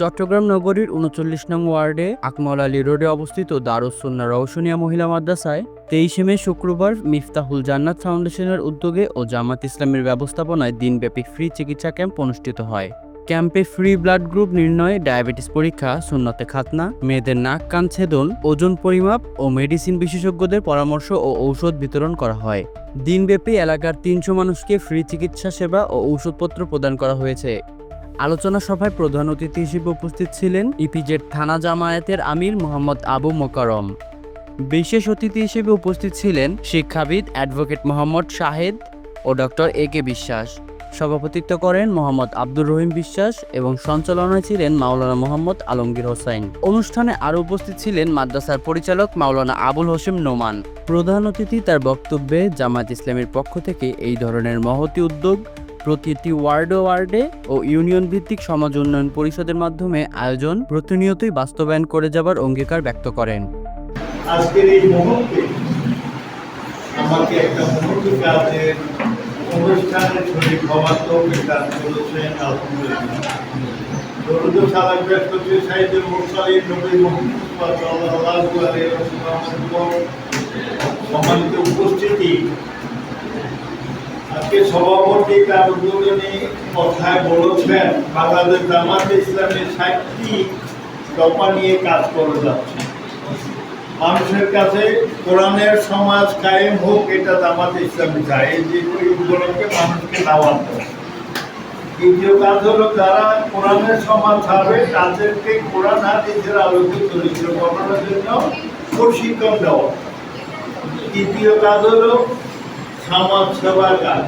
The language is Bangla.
চট্টগ্রাম নগরীর উনচল্লিশ নং ওয়ার্ডে আকমল আলী রোডে অবস্থিত দারুসুন্না রওশনিয়া মহিলা মাদ্রাসায় তেইশে মে শুক্রবার মিফতাহুল জান্নাত ফাউন্ডেশনের উদ্যোগে ও জামাত ইসলামের ব্যবস্থাপনায় দিনব্যাপী ফ্রি চিকিৎসা ক্যাম্প অনুষ্ঠিত হয়। ক্যাম্পে ফ্রি ব্লাড গ্রুপ নির্ণয় ডায়াবেটিস পরীক্ষা, সুন্নতে খাতনা, মেয়েদের নাক, কান ছেদন, ওজন পরিমাপ ও মেডিসিন বিশেষজ্ঞদের পরামর্শ ও ঔষধ বিতরণ করা হয়। দিনব্যাপী এলাকার তিনশো মানুষকে ফ্রি চিকিৎসা সেবা ও ঔষধপত্র প্রদান করা হয়েছে। আলোচনা সভায় প্রধান অতিথি হিসেবে উপস্থিত ছিলেন ইপিজেড থানা জামায়াতের আমির মোহাম্মদ আবু মোকারম বিশেষ অতিথি হিসেবে উপস্থিত ছিলেন শিক্ষাবিদ অ্যাডভোকেট মোহাম্মদ শাহেদ ও ডক্টর এ কে বিশ্বাস। সভাপতিত্ব করেন মোহাম্মদ আব্দুর রহিম বিশ্বাস এবং সঞ্চালনায় ছিলেন মাওলানা মোহাম্মদ আলমগীর হোসাইন। অনুষ্ঠানে আরও উপস্থিত ছিলেন মাদ্রাসার পরিচালক মাওলানা আবুল হোসেম নোমান। প্রধান অতিথি তার বক্তব্যে জামাত ইসলামের পক্ষ থেকে এই ধরনের মহতি উদ্যোগ প্রতিটি ওয়ার্ডে ওয়ার্ডে ও ইউনিয়ন ভিত্তিক সমাজ উন্নয়ন পরিষদের মাধ্যমে আয়োজন প্রতিনিয়তই বাস্তবায়ন করে যাবার অঙ্গীকার ব্যক্ত করেন। আজকের এই মুহূর্তে আমাকে একটা অনুষ্ঠানের কাজ করেছেন সম্মানিত উপস্থিতি আজকে সভাপতি তার উদ্বোধনী কথায় বলেছেন, বাংলাদেশ জামাত ইসলামের ষাটটি দফা নিয়ে কাজ করে যাচ্ছে। মানুষের কাছে কোরআনের সমাজ কায়েম হোক, এটা জামাত ইসলামী চায়। এই যে উপলক্ষে মানুষকে দাওয়াত দেয়। দ্বিতীয় কাজ হলো যারা কোরআনের সমাজ ছাড়বে, তাদেরকে কোরআন হাদিসের আলোকে চরিত্র গঠনের জন্য প্রশিক্ষণ দেওয়া। তৃতীয় কাজ হলো সমাজ সেবার কাজ